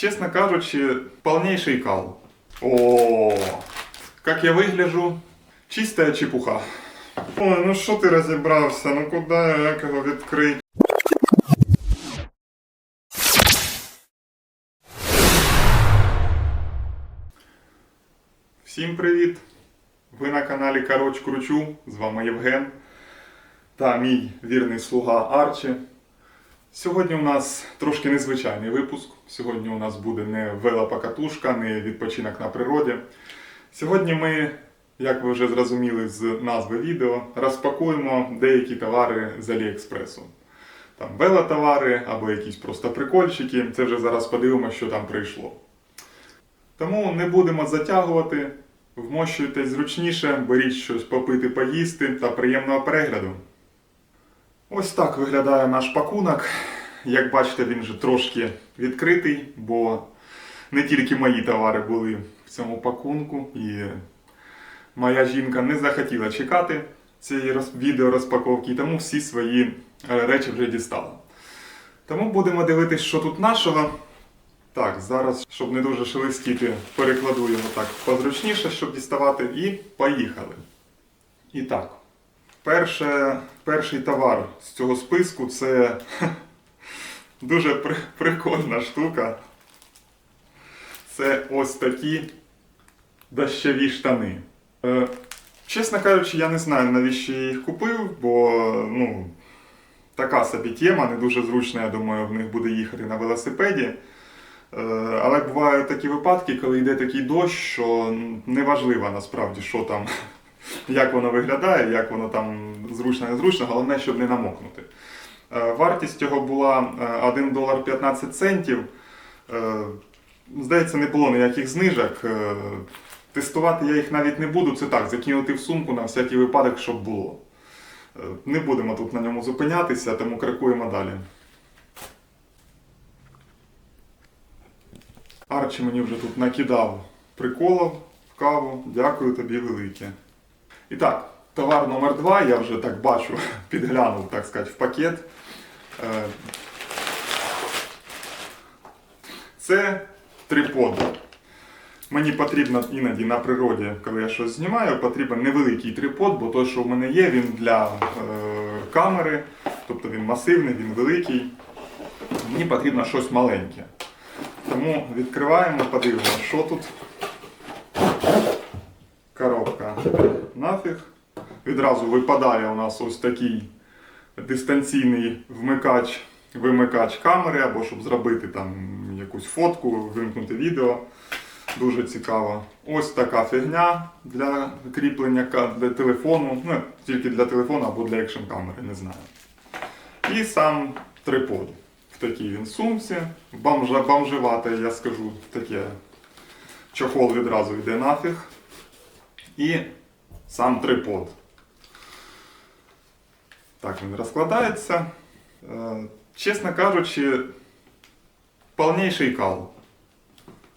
Честно кажучи, полнейший кал. О, как я выгляжу? Чистая чепуха. Ой, ну що ти розібрався? Ну куди як його відкрити? Всім привіт! Ви на каналі Коротч Кручу. З вами Євген та мій вірний слуга Арчі. Сьогодні у нас трошки незвичайний випуск. Сьогодні у нас буде не велопокатушка, не відпочинок на природі. Сьогодні ми, як ви вже зрозуміли з назви відео, розпакуємо деякі товари з Аліекспресу. Там велотовари або якісь просто прикольчики. Це вже зараз подивимося, що там прийшло. Тому не будемо затягувати. Вмощуйтесь зручніше, беріть щось попити, поїсти та приємного перегляду. Ось так виглядає наш пакунок. Як бачите, він вже трошки відкритий, бо не тільки мої товари були в цьому пакунку, і моя жінка не захотіла чекати цієї відео розпаковки, тому всі свої е, речі вже дістала. Тому будемо дивитися, що тут нашого. Так, зараз, щоб не дуже шелестіти, перекладу його так позручніше, щоб діставати, і поїхали. І так, перше, перший товар з цього списку це дуже при- прикольна штука. Це ось такі дощові штани. Е, чесно кажучи, я не знаю, навіщо я їх купив, бо ну, така собі тема, не дуже зручно, я думаю, в них буде їхати на велосипеді. Е, Але бувають такі випадки, коли йде такий дощ, що неважливо насправді, що там, як воно виглядає, як воно там зручно, незручно, головне, щоб не намокнути. Е, Вартість цього була е, 1 долар 15 центів. Е, Здається, не було ніяких знижок. Е, Тестувати я їх навіть не буду, це так, закинути в сумку на всякий випадок, щоб було. Е, Не будемо тут на ньому зупинятися, тому крокуємо далі. Арчі мені вже тут накидав приколів в каву. Дякую тобі велике. І так, товар номер два, я вже так бачу, підглянув, так сказати, в пакет. Е, Це трипод. Мені потрібно іноді на природі, коли я щось знімаю, потрібен невеликий трипод, бо той, що в мене є, він для е, камери, тобто він масивний, він великий. Мені потрібно щось маленьке. Тому відкриваємо, подивимося, що тут. Коробка нафіг. Відразу випадає у нас ось такий дистанційний вмикач, вимикач камери, або щоб зробити там якусь фотку, вимкнути відео. Дуже цікаво. Ось така фігня для кріплення для телефону. Ну, тільки для телефону або для екшн камери, не знаю. І сам трипод. В такій він сумці. Бомжа, бомжевате, я скажу, таке. Чохол відразу йде нафіг. І сам трипод. Так він розкладається. Е, Чесно кажучи, повніший кал.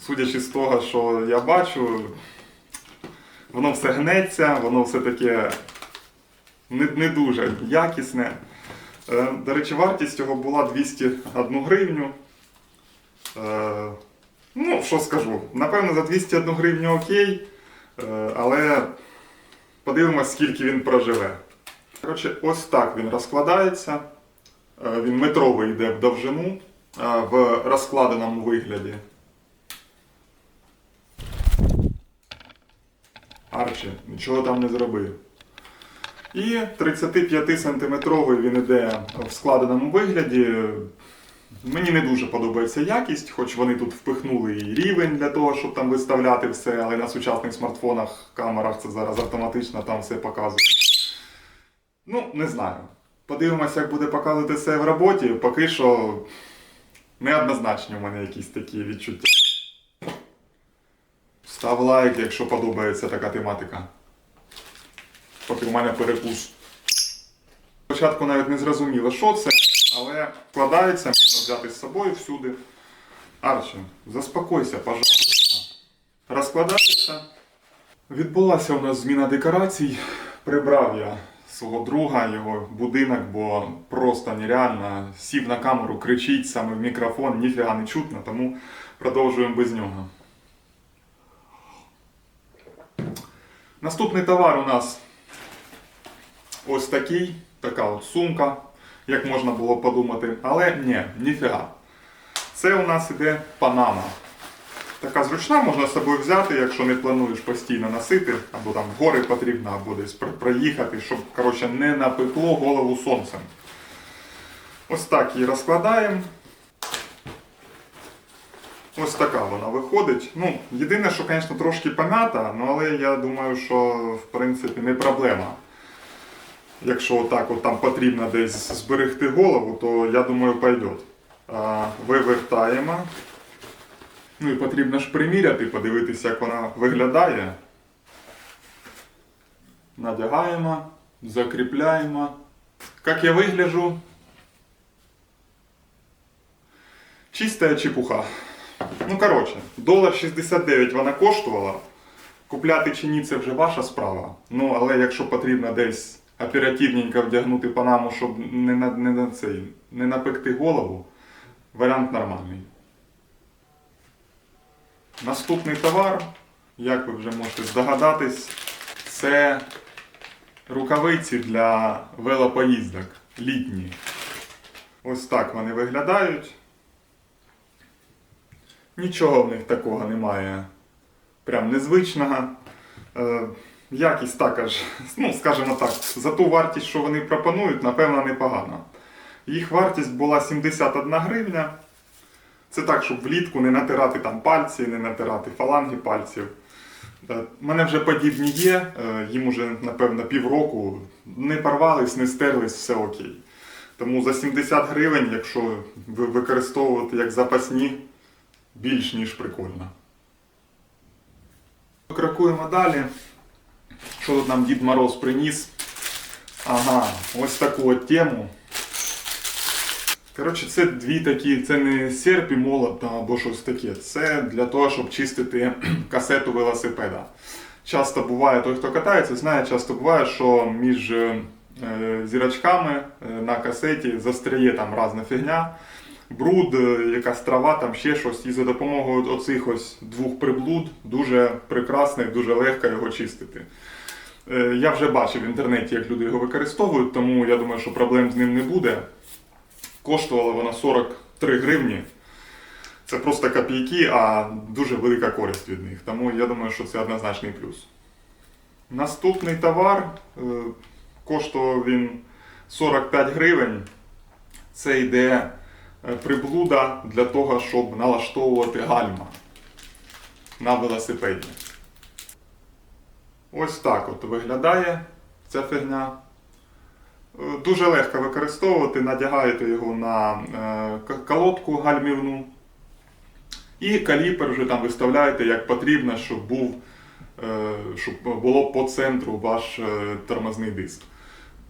Судячи з того, що я бачу, воно все гнеться, воно все таке не, не дуже якісне. Е, До речі, вартість його була 201 гривню. Е, Ну, що скажу, напевно, за 201 гривню окей, але подивимось, скільки він проживе. Коротше, ось так він розкладається. Е, Він метровий йде в довжину е, в розкладеному вигляді. Арчі, нічого там не зробив. І 35 сантиметровий він іде в складеному вигляді. Мені не дуже подобається якість, хоч вони тут впихнули і рівень для того, щоб там виставляти все, але на сучасних смартфонах, камерах це зараз автоматично там все показує. Ну, не знаю. Подивимося, як буде показувати це в роботі. Поки що неоднозначні у мене якісь такі відчуття. Став лайк, якщо подобається така тематика. Поки в мене перекус. Спочатку навіть не зрозуміло, що це, але вкладається, можна взяти з собою всюди. Арчі, заспокойся, пожалуйста. Розкладається. Відбулася у нас зміна декорацій. Прибрав я свого друга, його будинок, бо просто нереально. Сів на камеру, кричить саме в мікрофон, ніфіга не чутно, тому продовжуємо без нього. Наступний товар у нас ось такий, така от сумка, як можна було подумати. Але ні, ніфіга. Це у нас іде Панама. Така зручна, можна з собою взяти, якщо не плануєш постійно носити, або там гори потрібно, або десь проїхати, щоб коротше, не напекло голову сонцем. Ось так її розкладаємо. Ось така вона виходить. Ну, єдине, що, звісно, трошки пом'ята, ну, але я думаю, що в принципі не проблема. Якщо отак от там потрібно десь зберегти голову, то я думаю, пойде. Вивертаємо. Ну і потрібно ж приміряти, подивитися, як вона виглядає. Надягаємо, закріпляємо. Як я вигляджу? Чиста чепуха. Ну, коротше, долар 69 вона коштувала. Купляти чи ні, це вже ваша справа. Ну, але якщо потрібно десь оперативненько вдягнути панаму, щоб не, на, не, на цей, не напекти голову, варіант нормальний. Наступний товар, як ви вже можете здогадатись, це рукавиці для велопоїздок літні. Ось так вони виглядають. Нічого в них такого немає. Прям незвичного. Е, якість також, ну, скажімо так, за ту вартість, що вони пропонують, напевно, непогана. Їх вартість була 71 гривня. Це так, щоб влітку не натирати там пальці, не натирати фаланги пальців. У мене вже подібні є, е, їм уже, напевно, півроку. Не порвались, не стерлись, все окей. Тому за 70 гривень, якщо використовувати як запасні, більш ніж прикольно. Крокуємо далі. Що тут нам Дід Мороз приніс? Ага, ось таку от тему. Коротше, це дві такі, це не серп і молот або щось таке. Це для того, щоб чистити касету велосипеда. Часто буває, той, хто катається, знає, часто буває, що між е, зірочками е, на касеті застряє там різна фігня, бруд, е, якась трава, там ще щось. І за допомогою оцих ось двох приблуд дуже прекрасно і дуже легко його чистити. Е, Я вже бачив в інтернеті, як люди його використовують, тому я думаю, що проблем з ним не буде. Коштувала вона 43 гривні. Це просто копійки, а дуже велика користь від них. Тому я думаю, що це однозначний плюс. Наступний товар е, коштував він 45 гривень. Це йде приблуда для того, щоб налаштовувати гальма на велосипеді. Ось так от виглядає ця фігня. Е, Дуже легко використовувати, надягаєте його на е, колодку гальмівну. І каліпер вже там виставляєте як потрібно, щоб був, е, щоб було по центру ваш е, тормозний диск.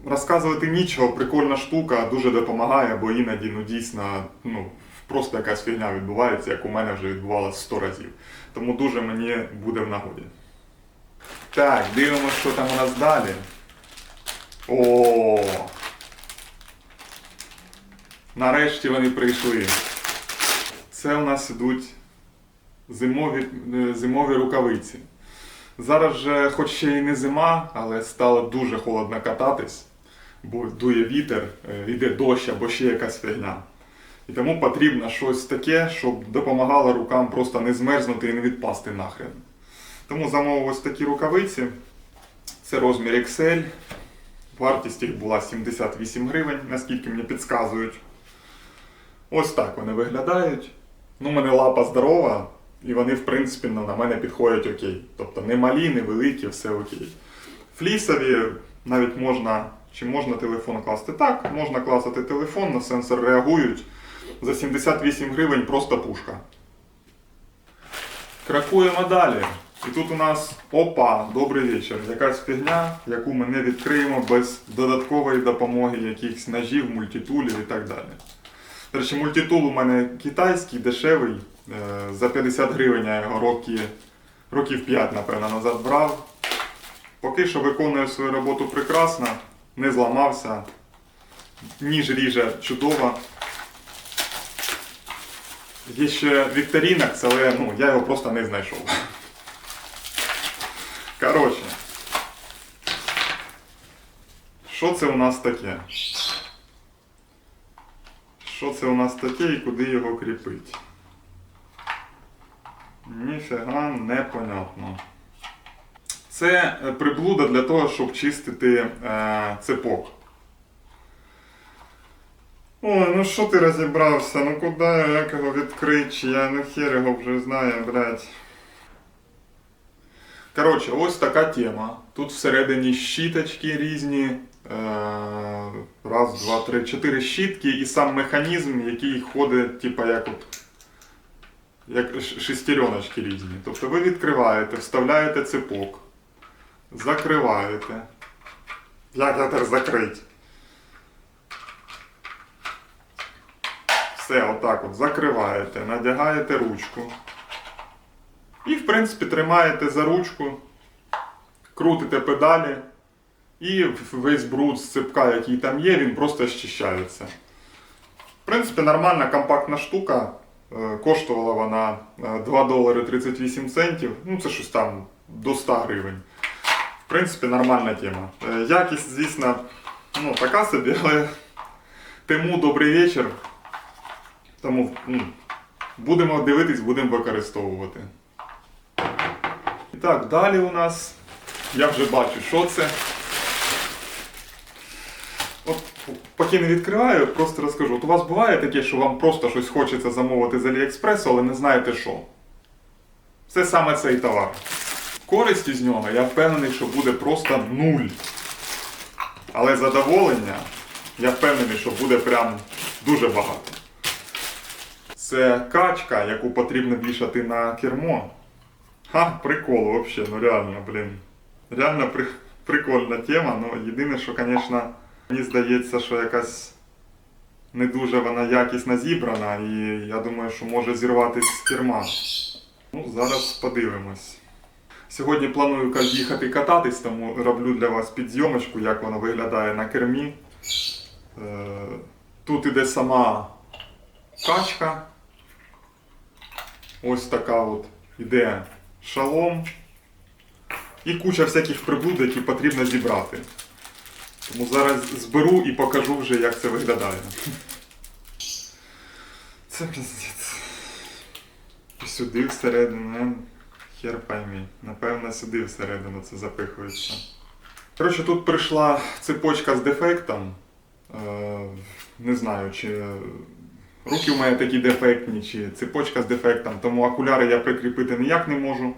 Розказувати нічого, прикольна штука, дуже допомагає, бо іноді ну, дійсно ну, просто якась фігня відбувається, як у мене вже відбувалося 100 разів. Тому дуже мені буде в нагоді. Так, дивимося, що там у нас далі. О! Нарешті вони прийшли. Це у нас ідуть зимові, е, зимові рукавиці. Зараз же, хоч ще й не зима, але стало дуже холодно кататись, дує вітер, е, йде дощ або ще якась фігня. І тому потрібно щось таке, щоб допомагало рукам просто не змерзнути і не відпасти нахрен. Тому замовив ось такі рукавиці. Це розмір XL. Вартість їх була 78 гривень, наскільки мені підказують. Ось так вони виглядають. Ну, у мене лапа здорова, і вони, в принципі, на мене підходять окей. Тобто не малі, не великі, все окей. Флісові навіть можна, чи можна телефон класти так, можна класти телефон, на сенсор реагують. За 78 гривень просто пушка. Кракуємо далі. І тут у нас опа, добрий вечір. Якась фігня, яку ми не відкриємо без додаткової допомоги якихось ножів, мультитулів і так далі. До речі, мультитул у мене китайський, дешевий. Е, За 50 гривень я його роки, років 5, напевно, назад брав. Поки що виконує свою роботу прекрасно. Не зламався. Ніж ріже чудово. Є ще Вікторінакс, але ну, я його просто не знайшов. Коротше. Що це у нас таке? Що це у нас таке і куди його кріпить? Ніфіга непонятно. Це е, приблуда для того, щоб чистити е, цепок. Ой, ну що ти розібрався? Ну куди як його відкрити? Я ну хер його вже знаю, блядь. Коротше, ось така тема. Тут всередині щіточки різні. Е, раз, два, три, чотири щітки і сам механізм, який ходить, типа як от. Як шестереночки різні. Тобто ви відкриваєте, вставляєте цепок, закриваєте. Як я тепер закрить? Все, отак от закриваєте, надягаєте ручку. І, в принципі, тримаєте за ручку, крутите педалі, і весь бруд з цепка, який там є, він просто щищається. В принципі, нормальна компактна штука. Е, Коштувала вона е, 2 долари 38 центів. Ну, це щось там до 100 гривень. В принципі, нормальна тема. Е, Якість, звісно, ну, така собі, але Тиму добрий вечір. Тому ну, будемо дивитись, будемо використовувати. І так, далі у нас. Я вже бачу, що це. От, поки не відкриваю, просто розкажу. От у вас буває таке, що вам просто щось хочеться замовити з Аліекспресу, але не знаєте що. Це саме цей товар. Користі з нього я впевнений, що буде просто нуль. Але задоволення я впевнений, що буде прям дуже багато. Це качка, яку потрібно вішати на кермо. Ха, прикол взагалі, ну реально, блін. Реально при... прикольна тема, ну єдине, що, звісно, мені здається, що якась не дуже вона якісно зібрана, і я думаю, що може зірватися з керма. Ну, зараз подивимось. Сьогодні планую їхати кататись, тому роблю для вас підзйомочку, як вона виглядає на кермі. Е, Тут іде сама качка. Ось така от іде шалом. І куча всяких приблуд, які потрібно зібрати. Тому зараз зберу і покажу вже, як це виглядає. Це піздець. І сюди всередину, е, хер пойми. Напевно, сюди всередину це запихується. Коротше, тут прийшла цепочка з дефектом. Е, не знаю, чи руки в мене такі дефектні, чи цепочка з дефектом, тому окуляри я прикріпити ніяк не можу.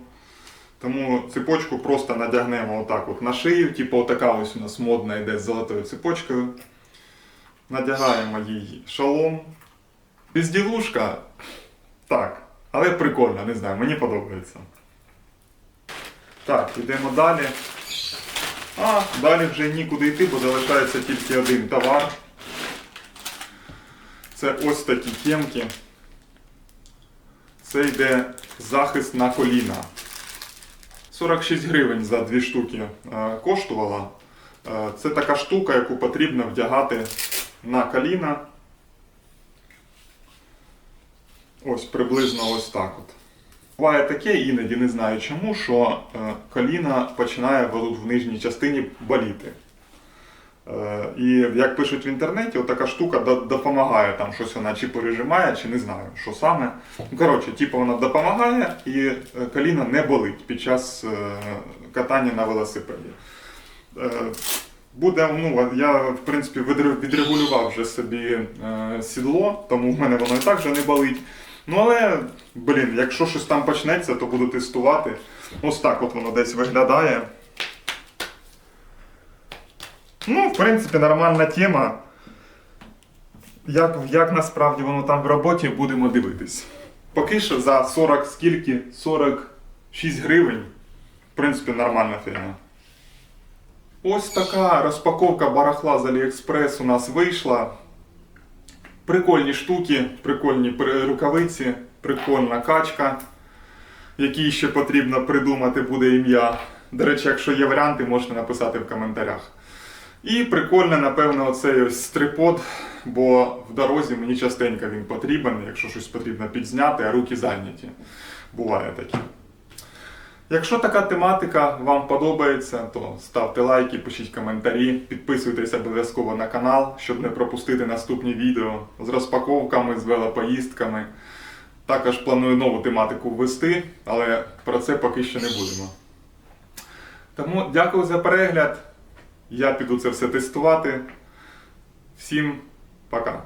Тому цепочку просто надягнемо отак от на шию, типу отака ось у нас модна йде з золотою цепочкою. Надягаємо їй шолом. Безділушка. Так, але прикольно, не знаю, мені подобається. Так, йдемо далі. А, далі вже нікуди йти, бо залишається тільки один товар. Це ось такі темки. Це йде захист на коліна. 46 гривень за дві штуки е, коштувала. Е, Це така штука, яку потрібно вдягати на коліна. Ось приблизно ось так от. Буває таке, іноді не знаю чому, що е, коліна починає в, нижній частині боліти. Е, І як пишуть в інтернеті, така штука допомагає, там щось вона чи пережимає, чи не знаю, що саме. Ну, коротше, типу вона допомагає і е, коліно не болить під час катання на велосипеді. Буде, ну, я в принципі відрегулював вже собі сідло, тому в мене воно і так вже не болить. Ну але, блін, якщо щось там почнеться, то буду тестувати. Ось так от воно десь виглядає. Ну, в принципі, нормальна тема. Як, як насправді воно там в роботі, будемо дивитись. Поки що за 40 скільки? 46 гривень. В принципі, нормальна фігня. Ось така розпаковка барахла з Аліекспрес у нас вийшла. Прикольні штуки, прикольні рукавиці, прикольна качка, якій ще потрібно придумати буде ім'я. До речі, якщо є варіанти, можете написати в коментарях. І прикольно, напевно, оцей ось стрипод, бо в дорозі мені частенько він потрібен, якщо щось потрібно підзняти, а руки зайняті. Буває таке. Якщо така тематика вам подобається, то ставте лайки, пишіть коментарі, підписуйтесь обов'язково на канал, щоб не пропустити наступні відео з розпаковками, з велопоїздками. Також планую нову тематику ввести, але про це поки що не будемо. Тому дякую за перегляд. Я піду це все тестувати. Всім пока.